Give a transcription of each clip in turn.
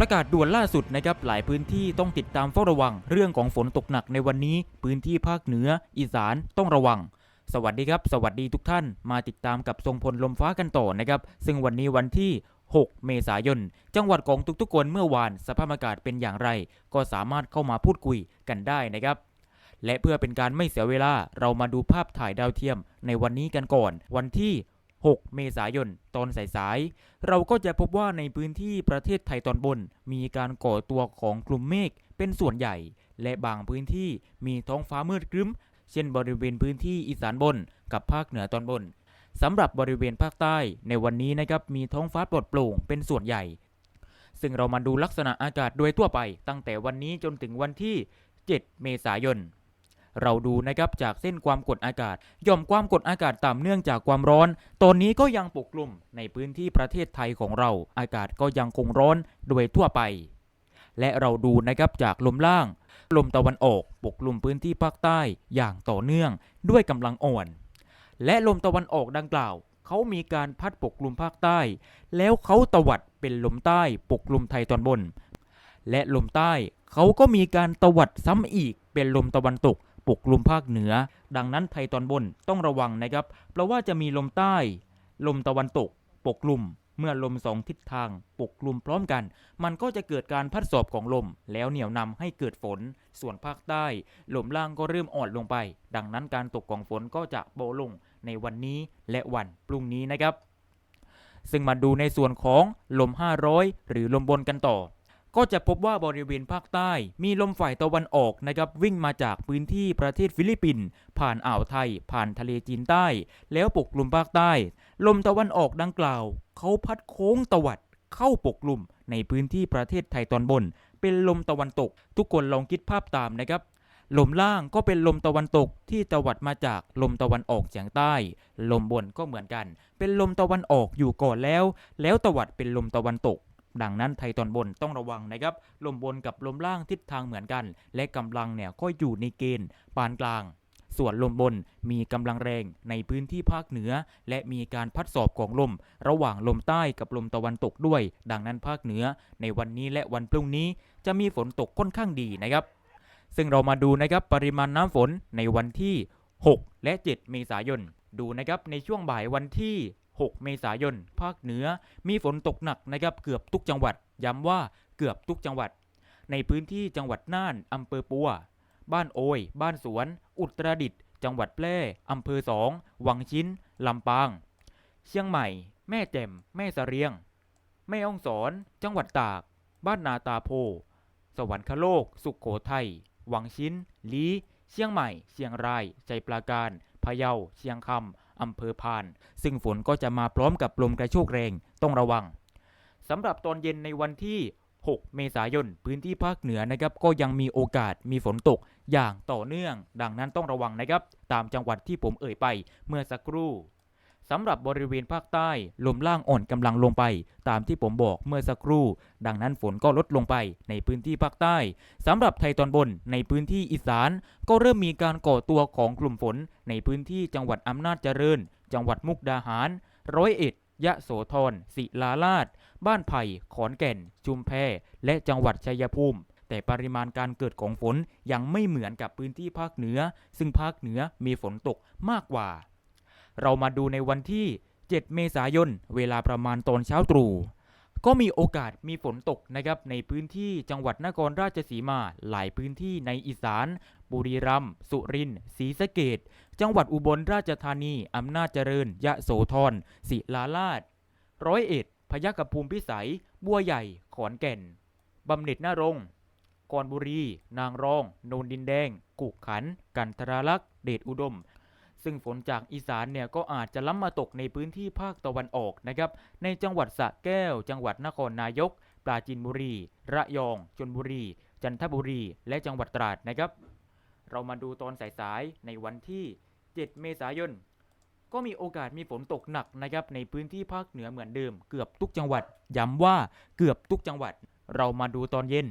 ประกาศด่วนล่าสุดนะครับหลายพื้นที่ต้องติดตามเฝ้าระวัง เรื่องของฝนตกหนักในวันนี้ พื้นที่ภาคเหนือ อีสานต้องระวัง สวัสดีครับ สวัสดีทุกท่าน มาติดตามกับทรงพลลมฟ้ากันต่อนะครับซึ่งวันนี้วันที่ 6 เมษายน จังหวัดของทุกๆคนเมื่อวาน สภาพอากาศเป็นอย่างไร ก็สามารถเข้ามาพูดคุยกันได้นะครับและเพื่อเป็นการไม่เสียเวลาเรามาดูภาพถ่ายดาวเทียมในวันนี้กันก่อน วันที่ 6 เมษายน ตอนสายๆ เราก็จะพบว่าในพื้นที่ประเทศไทยตอนบน มีการก่อตัวของกลุ่มเมฆเป็นส่วนใหญ่ และบางพื้นที่มีท้องฟ้ามืดครึ้ม เช่นบริเวณพื้นที่อีสานบน กับภาคเหนือตอนบนสำหรับบริเวณภาคใต้ในวันนี้นะครับมีท้องฟ้าปลอดโปร่งเป็นส่วนใหญ่ ซึ่งเรามาดูลักษณะอากาศโดยทั่วไป ตั้งแต่วันนี้จนถึงวันที่ 7 เมษายน เราดูนะครับจากเส้นความกดอากาศหย่อมความกดอากาศต่ำเนื่องจากความร้อน ตอนนี้ก็ยังปกคลุมในพื้นที่ประเทศไทยของเรา อากาศก็ยังคงร้อนโดยทั่วไป และเราดูนะครับจากลมล่าง ลมตะวันออกปกคลุมพื้นที่ภาคใต้อย่างต่อเนื่องด้วยกำลังอ่อน และลมตะวันออกดังกล่าวเขามีการพัดปกคลุมภาคใต้ แล้วเขาตวัดเป็นลมใต้ปกคลุมไทยตอนบน และลมใต้เขาก็มีการตวัดซ้ำอีกเป็นลมตะวันตก ปกคลุมภาคเหนือ ดังนั้นไทยตอนบนต้องระวังนะครับ เพราะว่าจะมีลมใต้ ลมตะวันตก ปกคลุม เมื่อลมสองทิศทาง ปกคลุมพร้อมกัน มันก็จะเกิดการพัดสอบของลม แล้วเหนี่ยวนำให้เกิดฝน ส่วนภาคใต้ลมล่างก็เริ่มอ่อนลงไป ดังนั้นการตกของฝนก็จะเบาลงในวันนี้และวันพรุ่งนี้นะครับ ซึ่งมาดูในส่วนของลม 500 หรือลมบนกันต่อ ก็จะพบว่าบริเวณภาคใต้ มีลมฝ่ายตะวันออกนะครับวิ่งมาจากพื้นที่ประเทศฟิลิปปินส์ผ่านอ่าวไทย ผ่านทะเลจีนใต้ แล้วปกคลุมภาคใต้ ลมตะวันออกดังกล่าวเขาพัดโค้งตวัดเข้าปกคลุมในพื้นที่ประเทศไทยตอนบน เป็นลมตะวันตก ทุกคนลองคิดภาพตามนะครับลมล่างก็เป็นลมตะวันตกที่ตวัดมาจากลมตะวันออกเฉียงใต้ ลมบนก็เหมือนกัน เป็นลมตะวันออกอยู่ก่อนแล้ว แล้วตวัดเป็นลมตะวันตก ดังนั้นไทยตอนบนต้องระวังนะครับ ลมบนกับลมล่างทิศทางเหมือนกัน และกำลังเนี่ยก็อยู่ในเกณฑ์ปานกลาง ส่วนลมบนมีกำลังแรงในพื้นที่ภาคเหนือ และมีการพัดสอบของลม ระหว่างลมใต้กับลมตะวันตกด้วย ดังนั้นภาคเหนือ ในวันนี้และวันพรุ่งนี้จะมีฝนตกค่อนข้างดีนะครับ ซึ่งเรามาดูนะครับปริมาณน้ำฝนในวันที่ 6 และ 7 เมษายนดูนะครับในช่วงบ่ายวันที่ 6 เมษายน ภาคเหนือมีฝนตกหนักนะครับเกือบทุกจังหวัด ย้ำว่าเกือบทุกจังหวัด ในพื้นที่จังหวัดน่านอำเภอปัว บ้านโอย บ้านสวน อุตรดิตถ์จังหวัดแพร่อำเภอสอง วังชิ้น ลำปาง เชียงใหม่ แม่แจ่ม แม่สะเรียง แม่อ่องสอน จังหวัดตาก บ้านนาตาโพ สวรรคโลก สุขโขทัย วังชิ้น ลี เชียงใหม่ เชียงราย ใจปราการ พะเยา เชียงคำ อำเภอพาน ซึ่งฝนก็จะมาพร้อมกับลมกระโชกแรงต้องระวังสำหรับตอนเย็นในวันที่ 6 เมษายน พื้นที่ภาคเหนือนะครับ ก็ยังมีโอกาสมีฝนตกอย่างต่อเนื่อง ดังนั้นต้องระวังนะครับ ตามจังหวัดที่ผมเอ่ยไปเมื่อสักครู่ สำหรับบริเวณภาคใต้ ลมล่างอ่อนกำลังลงไป ตามที่ผมบอกเมื่อสักครู่ ดังนั้นฝนก็ลดลงไปในพื้นที่ภาคใต้สำหรับไทยตอนบนในพื้นที่อีสาน ก็เริ่มมีการก่อตัวของกลุ่มฝน ในพื้นที่จังหวัดอำนาจเจริญ จังหวัดมุกดาหาร ร้อยเอ็ด ยะโสธรศิลาลาด บ้านไผ่ ขอนแก่นชุมแพ และจังหวัดชัยภูมิแต่ปริมาณการเกิดของฝนยังไม่เหมือนกับพื้นที่ภาคเหนือ ซึ่งภาคเหนือมีฝนตกมากกว่า เรามาดูในวันที่ 7 เมษายน เวลาประมาณตอนเช้าตรู่ก็มีโอกาสมีฝนตกนะครับในพื้นที่จังหวัดนครราชสีมา หลายพื้นที่ในอีสาน บุรีรัมย์สุรินทร์ศรีสะเกดจังหวัดอุบลราชธานี อำนาจเจริญ ยะโสธรศิลาลาดร้อยเอ็ดพยัคฆภูมิพิสัย บัวใหญ่ ขอนแก่น บำเหน็จนารงกอนบุรี นางรอง โนนดินแดง กุกขัน กันทราลักษ์เดชอุดม ซึ่งฝนจากอีสานเนี่ยก็อาจจะล้ำมาตกในพื้นที่ภาคตะวันออกนะครับในจังหวัดสระแก้ว จังหวัดนครนายก ปราจีนบุรี ระยองชนบุรี จันทบุรี และจังหวัดตราดนะครับ เรามาดูตอนสายๆในวันที่ 7 เมษายนก็มีโอกาสมีฝนตกหนักนะครับในพื้นที่ภาคเหนือเหมือนเดิม เกือบทุกจังหวัดย้ำว่าเกือบทุกจังหวัด เรามาดูตอนเย็น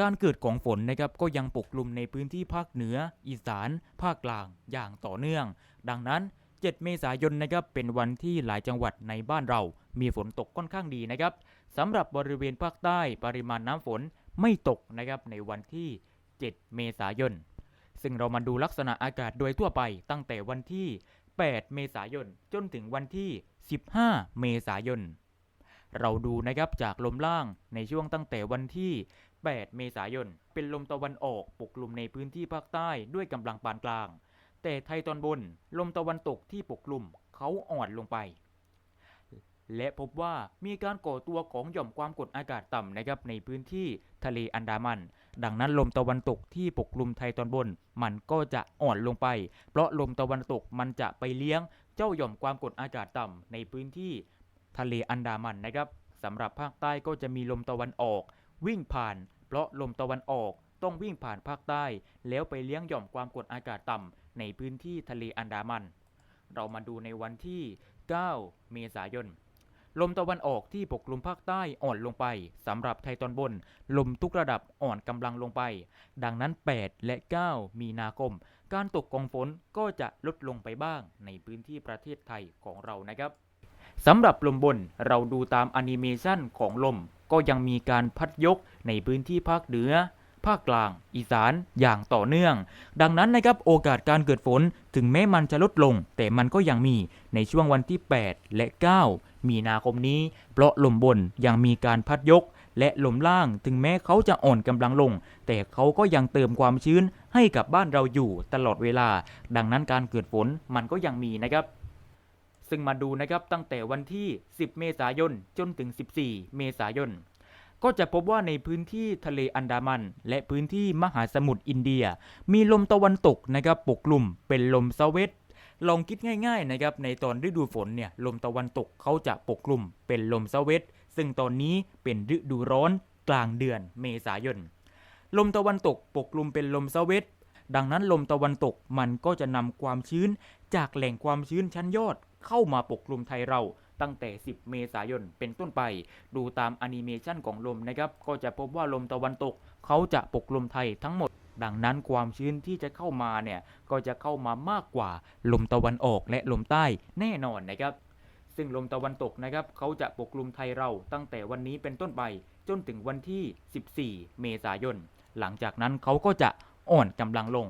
การเกิดของฝนนะครับก็ยังปกคลุมในพื้นที่ภาคเหนือ อีสาน ภาคกลางอย่างต่อเนื่อง ดังนั้น 7 เมษายนนะครับเป็นวันที่หลายจังหวัดในบ้านเรา มีฝนตกค่อนข้างดีนะครับสำหรับบริเวณภาคใต้ปริมาณน้ำฝนไม่ตกนะครับในวันที่ 7 เมษายน ซึ่งเรามาดูลักษณะอากาศโดยทั่วไป ตั้งแต่วันที่ 8 เมษายน จนถึงวันที่ 15 เมษายน เราดูนะครับจากลมล่างในช่วงตั้งแต่วันที่ 8 เมษายน เป็นลมตะวันออกปกคลุมในพื้นที่ภาคใต้ด้วยกำลังปานกลาง แต่ไทยตอนบน ลมตะวันตกที่ปกคลุมเขาอ่อนลงไป และพบว่ามีการก่อตัวของหย่อมความกดอากาศต่ำนะครับในพื้นที่ทะเลอันดามัน ดังนั้นลมตะวันตกที่ปกคลุมไทยตอนบน มันก็จะอ่อนลงไป เพราะลมตะวันตกมันจะไปเลี้ยงเจ้าหย่อมความกดอากาศต่ำในพื้นที่ทะเลอันดามันนะครับสำหรับภาคใต้ก็จะมีลมตะวันออก วิ่งผ่าน เพราะลมตะวันออกต้องวิ่งผ่านภาคใต้ แล้วไปเลี้ยงหย่อมความกดอากาศต่ำในพื้นที่ทะเลอันดามัน เรามาดูในวันที่ 9 เมษายน ลมตะวันออกที่ปกคลุมภาคใต้อ่อนลงไปสำหรับไทยตอนบน ลมทุกระดับอ่อนกำลังลงไป ดังนั้น 8 และ 9 มีนาคม การตกของฝนก็จะลดลงไปบ้างในพื้นที่ประเทศไทยของเรานะครับสำหรับลมบนเราดูตามแอนิเมชันของลม ก็ยังมีการพัดยกในพื้นที่ภาคเหนือ ภาคกลาง อีสานอย่างต่อเนื่อง ดังนั้นนะครับโอกาสการเกิดฝนถึงแม้มันจะลดลง แต่มันก็ยังมีในช่วงวันที่ 8 และ 9 มีนาคมนี้ เพราะลมบนยังมีการพัดยกและลมล่างถึงแม้เขาจะอ่อนกำลังลง แต่เขาก็ยังเติมความชื้นให้กับบ้านเราอยู่ตลอดเวลา ดังนั้นการเกิดฝนมันก็ยังมีนะครับ ซึ่งมาดูนะครับตั้งแต่วันที่ 10 เมษายนจนถึง 14 เมษายน ก็จะพบว่าในพื้นที่ทะเลอันดามัน และพื้นที่มหาสมุทรอินเดีย มีลมตะวันตกนะครับปกคลุมเป็นลมเซาเวตลองคิดง่ายๆนะครับในตอนฤดูฝนเนี่ยลมตะวันตกเขาจะปกคลุมเป็นลมเซาเวตซึ่งตอนนี้เป็นฤดูร้อนกลางเดือนเมษายน ลมตะวันตกปกคลุมเป็นลมเซาเวตดังนั้นลมตะวันตกมันก็จะนำความชื้นจากแหล่งความชื้นชั้นยอด เข้ามาปกคลุมไทยเราตั้งแต่ 10 เมษายน เป็นต้นไป ดูตามแอนิเมชันของลมนะครับ ก็จะพบว่าลมตะวันตก เขาจะปกคลุมไทยทั้งหมด ดังนั้นความชื้นที่จะเข้ามาเนี่ย ก็จะเข้ามามากกว่าลมตะวันออกและลมใต้แน่นอนนะครับ ซึ่งลมตะวันตกนะครับ เขาจะปกคลุมไทยเราตั้งแต่วันนี้เป็นต้นไป จนถึงวันที่ 14 เมษายน หลังจากนั้นเขาก็จะอ่อนกำลังลง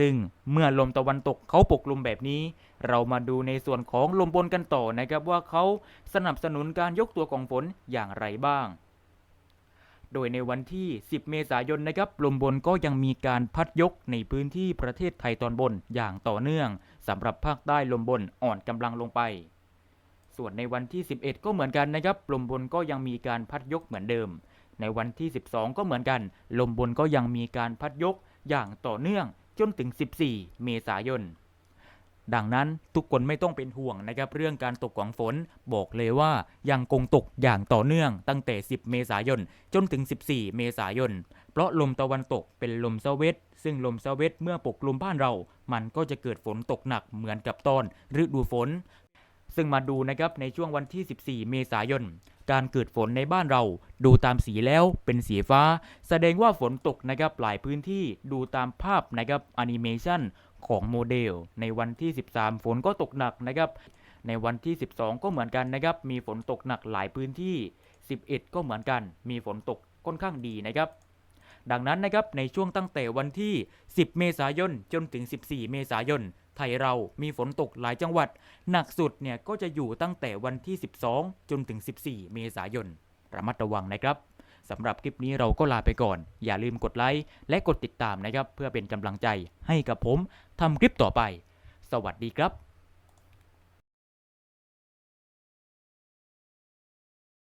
ซึ่งเมื่อลมตะวันตกเขาปกคลุมแบบนี้ เรามาดูในส่วนของลมบนกันต่อนะครับว่าเขาสนับสนุนการยกตัวของฝนอย่างไรบ้าง โดยในวันที่ 10 เมษายนนะครับลมบนก็ยังมีการพัดยกในพื้นที่ประเทศไทยตอนบนอย่างต่อเนื่องสำหรับภาคใต้ลมบนอ่อนกำลังลงไปส่วนในวันที่ 11 ก็เหมือนกันนะครับ ลมบนก็ยังมีการพัดยกเหมือนเดิม ในวันที่ 12 ก็เหมือนกัน ลมบนก็ยังมีการพัดยกอย่างต่อเนื่อง จนถึง 14 เมษายน ดังนั้นทุกคนไม่ต้องเป็นห่วงนะครับเรื่องการตกของฝนบอกเลยว่ายังคงตกอย่างต่อเนื่องตั้งแต่ 10 เมษายน จนถึง 14 เมษายน เพราะลมตะวันตกเป็นลมเซเวตซึ่งลมเซเวตเมื่อปกคลุมบ้านเรา มันก็จะเกิดฝนตกหนักเหมือนกับตอนฤดูฝน ซึ่งมาดูนะครับในช่วงวันที่ 14 เมษายน การเกิดฝนในบ้านเรา ดูตามสีแล้วเป็นสีฟ้า แสดงว่าฝนตกนะครับหลายพื้นที่ดูตามภาพนะครับแอนิเมชันของโมเดล ในวันที่ 13 ฝนก็ตกหนักนะครับในวันที่ 12 ก็เหมือนกันนะครับ มีฝนตกหนักหลายพื้นที่ 11 ก็เหมือนกัน มีฝนตกค่อนข้างดีนะครับ ดังนั้นนะครับในช่วงตั้งแต่วันที่ 10 เมษายนจนถึง 14 เมษายน ไทยเรามีฝนตกหลายจังหวัด หนักสุดเนี่ยก็จะอยู่ตั้งแต่วันที่ 12 จนถึง 14 เมษายน ระมัดระวังนะครับสำหรับคลิปนี้เราก็ลาไปก่อน อย่าลืมกดไลค์และกดติดตามนะครับ เพื่อเป็นกำลังใจให้กับผมทำคลิปต่อไป สวัสดีครับ